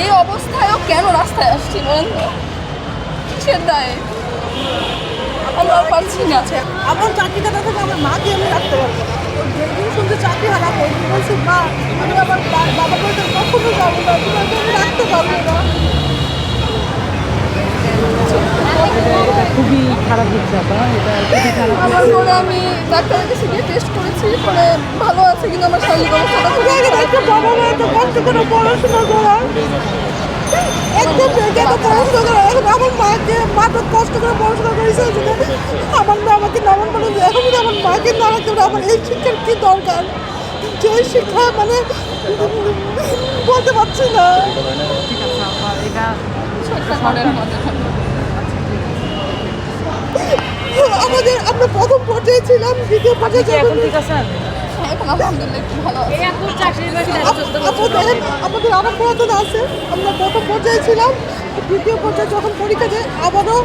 এই অবস্থায়ও কেন রাস্তায় আসছি বলেন তো কিসের দায়ে? আমরা পারছি না। আমার চাকরিটা না থেকে আমার মাকে আমি রাখতে পারব যেদিন শুনতে চাকরি হারাবো মা আমি আমার বা- বাবার বাড়িতে কখনো যাব না তোমাকে আমি রাখতে পারব না খুবই খারাপ হচ্ছে আপা এটা আমার পরে আমি ডাক্তারের কাছে গিয়ে টেস্ট করেছি পরে ভালো আছে কিন্তু আমার শারীরিক অবস্থাটা খুব জায়গায় একটা বাবা মা এত কষ্ট করে পড়াশোনা করা। একদম বেগে পড়াশোনা করা এখন আমার মাকে মা তো কষ্ট করে পড়াশোনা করেছে ওই জন্য আমার মা আমাকে নামান বলে এখন যদি আমার মাকে না রাখতে পারে আমার এই শিক্ষার কি দরকার? যে শিক্ষা মানে বলতে পারছি না। ঠিক আছে এটা সরকারের আমাদের আমাদের আমরা প্রথম পর্যায়ে ছিলাম দ্বিতীয় পর্যায়ে এখন ঠিক হ্যাঁ, আছে। আমাদের আরও পুরাতন আছে। আমরা প্রথম পর্যায়ে ছিলাম দ্বিতীয় পর্যায়ে যখন পরীক্ষা দেয় আবারও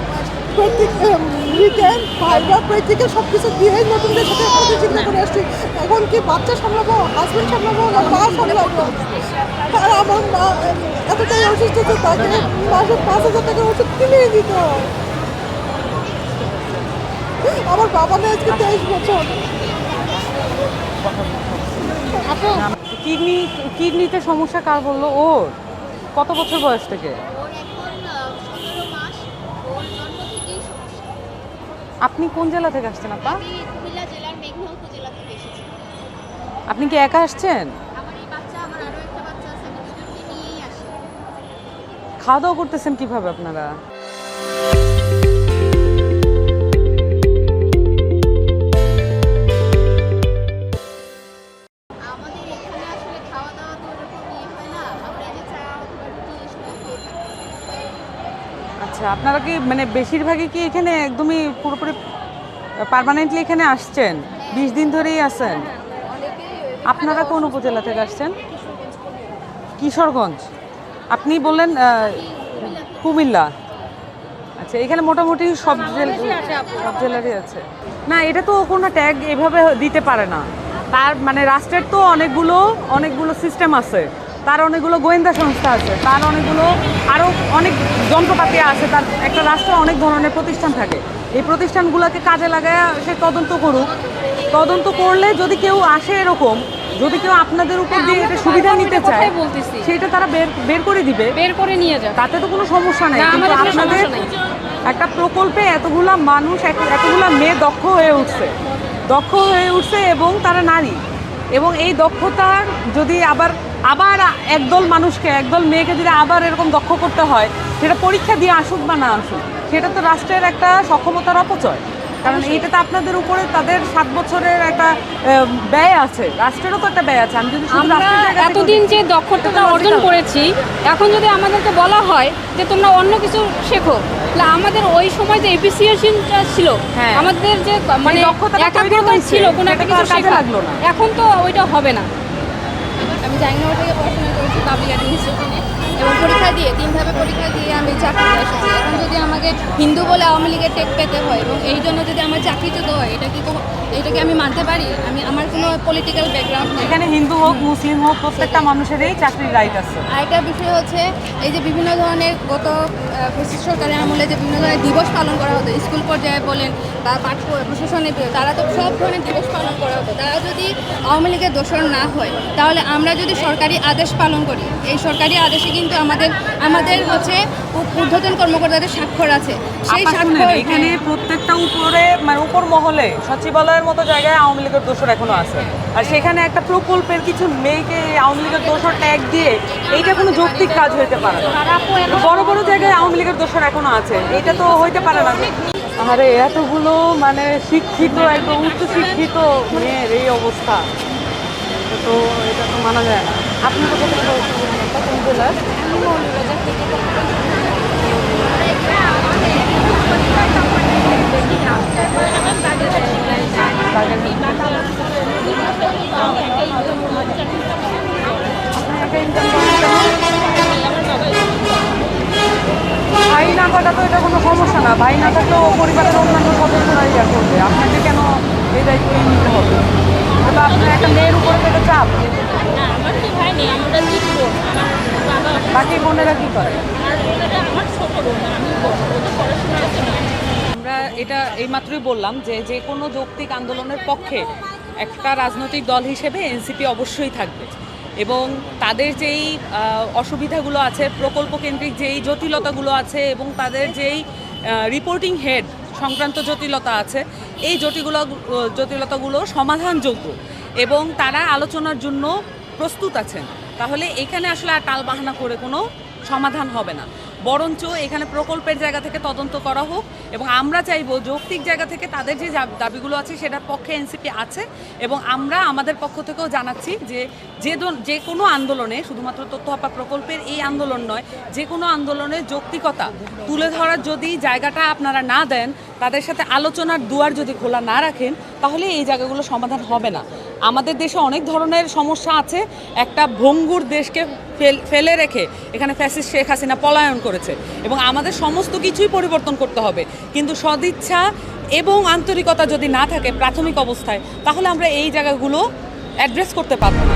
রিটার্ন ভাইবা প্র্যাকটিক্যাল সব কিছু দিয়ে নতুনদের সাথে প্রতিযোগিতা করে আসছি। এখন কি বাচ্চা সামলাবো হাজবেন্ড সামলাবো না মা সামলাবো? আর আমার মা এতটাই অসুস্থ তাকে মাসে পাঁচ হাজার টাকা ওষুধ কিনে দিত আমার বাবা না আজকে তেইশ বছর। কিডনি কিডনিতে সমস্যা কার বলল? ওর? কত বছর বয়স থেকে? ওর এখন সতেরো মাস ওর জন্ম থেকেই সমস্যা আপনি কোন জেলা থেকে আসছেন আপা? আমি কুমিল্লা জেলার মেঘনা উপজেলা থেকে এসেছি। আপনি কি একা আসছেন? আমার এই বাচ্চা আমার আরও একটা বাচ্চা আছে আমি দুজনকে নিয়েই আসি। খাওয়া দাওয়া করতেছেন কীভাবে আপনারা? আচ্ছা আপনারা কি মানে বেশিরভাগই কি এখানে একদমই পুরোপুরি পার্মানেন্টলি এখানে আসছেন? বিশ দিন ধরেই আছেন? আপনারা কোন উপজেলা থেকে আসছেন? কিশোরগঞ্জ। আপনি বললেন কুমিল্লা। আচ্ছা এখানে মোটামুটি সব সব জেলারই আছে। না এটা তো কোনো ট্যাগ এভাবে দিতে পারে না। তার মানে রাষ্ট্রের তো অনেকগুলো অনেকগুলো সিস্টেম আছে। তার অনেকগুলো গোয়েন্দা সংস্থা আছে। তার অনেকগুলো আরও অনেক যন্ত্রপাতি আছে। তার একটা রাষ্ট্রে অনেক ধরনের প্রতিষ্ঠান থাকে। এই প্রতিষ্ঠানগুলোকে কাজে লাগায় সে তদন্ত করুক। তদন্ত করলে যদি কেউ আসে এরকম যদি কেউ আপনাদের উপর দিয়ে এটা সুবিধা নিতে চায় সেটা তারা বের বের করে দিবে। বের করে নিয়ে যাক। তাতে তো কোনো সমস্যা নেই। কিন্তু আমাদের আপনাদের একটা প্রকল্পে এতগুলা মানুষ এত- এতগুলা মেয়ে দক্ষ হয়ে উঠছে। দক্ষ হয়ে উঠছে এবং তারা নারী। এবং এই দক্ষতার যদি আবার আবার একদল মানুষকে একদল মেয়েকে যদি আবার এরকম দক্ষ করতে হয় সেটা পরীক্ষা দিয়ে আসুক বা না আসুক সেটা তো রাষ্ট্রের একটা সক্ষমতার অপচয়। কারণ এইটা তো আপনাদের উপরে তাদের সাত বছরের একটা ব্যয় আছে রাষ্ট্রেরও তো একটা ব্যয় আছে। আমি যদি আমরা এতদিন যে দক্ষতাটা এটা তো অর্জন করেছি এখন যদি আমাদেরকে বলা হয় যে তোমরা অন্য কিছু শেখো তাহলে আমাদের ওই সময় যে এফিসিয়েন্সিটা ছিল হ্যাঁ। আমাদের যে মানে একাগ্রতা ছিল কোনো একটা কিছু শেখা। লাগল না। এখন তো ওইটা হবে না। আমি জাহাঙ্গীরনগর থেকে পড়াশোনা করেছি পাবলিক অ্যাডমিনিস্ট্রেশনে এবং পরীক্ষা দিয়ে তিনভাবে পরীক্ষা দিয়ে আমি চাকরিতে এসেছি। এখন যদি আমাকে হিন্দু বলে আওয়ামী লীগের টেক পেতে হয় এবং এই জন্য যদি আমার চাকরিচ্যুত হয় এটা কি কো- এটা কি আমি মানতে পারি? আমি আমার কোনো পলিটিক্যাল ব্যাকগ্রাউন্ড এখানে হিন্দু হোক মুসলিম হোক প্রত্যেকটা মানুষেরই চাকরির রাইট আছে। আরেকটা বিষয় হচ্ছে এই যে বিভিন্ন ধরনের গত সরকারের আমলে যে বিভিন্ন ধরনের দিবস পালন করা হতো স্কুল পর্যায়ে বলেন বা পাঠ প্রশাসনে তারা তো সব ধরনের দিবস পালন করা হতো। তারা যদি আওয়ামী লীগের দোষর না হয় তাহলে আমরা যদি সরকারি আদেশ পালন করি এই সরকারি আদেশে কিন্তু আমাদের আমাদের হচ্ছে ঊর্ধ্বতন কর্মকর্তাদের স্বাক্ষর আছে। সেই স্বাক্ষর এখানে প্রত্যেকটা উপরে মানে উপর মহলে সচিবালয়ের মতো জায়গায় আওয়ামী লীগের দোষর এখনও আছে। আর সেখানে একটা প্রকল্পের কিছু মেয়েকে আওয়ামী লীগের দোষর ট্যাগ দিয়ে এইটা কোনো যৌক্তিক কাজ হইতে পারে না। বড় বড় জায়গায় আওয়ামী লীগের দোষর এখনও আছে। এটা তো হইতে পারে না। আরে এতগুলো মানে শিক্ষিত একদম উচ্চ শিক্ষিত মেয়ের এই অবস্থা। তো যায় না। আপনি তো কোন জেলার ভাই না থাকা তো এটা কোনো সমস্যা না। ভাই না থাকলেও পরিবারের অন্যান্য সদস্যরা ইয়া করবে। আপনাকে কেন এই দায়িত্ব নিতে হবে? আপনার একটা মেয়ের উপরে তো চাপ। আমার বাকি বোনেরা কি করে? আমরা এটা এইমাত্রই বললাম যে যে কোনো যৌক্তিক আন্দোলনের পক্ষে একটা রাজনৈতিক দল হিসেবে এনসিপি অবশ্যই থাকবে এবং তাদের যেই অসুবিধাগুলো আছে প্রকল্প কেন্দ্রিক যেই জটিলতাগুলো আছে এবং তাদের যেই রিপোর্টিং হেড সংক্রান্ত জটিলতা আছে, এই জটিলগুলো জটিলতাগুলো সমাধানযোগ্য এবং তারা আলোচনার জন্য প্রস্তুত আছেন, তাহলে এখানে আসলে আর টালবাহানা করে কোনো সমাধান হবে না। বরঞ্চ এখানে প্রকল্পের জায়গা থেকে তদন্ত করা হোক এবং আমরা চাইব যৌক্তিক জায়গা থেকে তাদের যে দাবিগুলো আছে সেটার পক্ষে এনসিপি আছে এবং আমরা আমাদের পক্ষ থেকেও জানাচ্ছি যে যে যে কোনো আন্দোলনে, শুধুমাত্র তথ্য হাপা প্রকল্পের এই আন্দোলন নয়, যে কোনো আন্দোলনের যৌক্তিকতা তুলে ধরার যদি জায়গাটা আপনারা না দেন, তাদের সাথে আলোচনার দুয়ার যদি খোলা না রাখেন, তাহলে এই জায়গাগুলো সমাধান হবে না। আমাদের দেশে অনেক ধরনের সমস্যা আছে। একটা ভঙ্গুর দেশকে ফেলে রেখে এখানে ফ্যাসিস শেখ হাসিনা পলায়ন করেছে এবং আমাদের সমস্ত কিছুই পরিবর্তন করতে হবে। কিন্তু সদিচ্ছা এবং আন্তরিকতা যদি না থাকে প্রাথমিক অবস্থায়, তাহলে আমরা এই জায়গাগুলো অ্যাড্রেস করতে পারব না।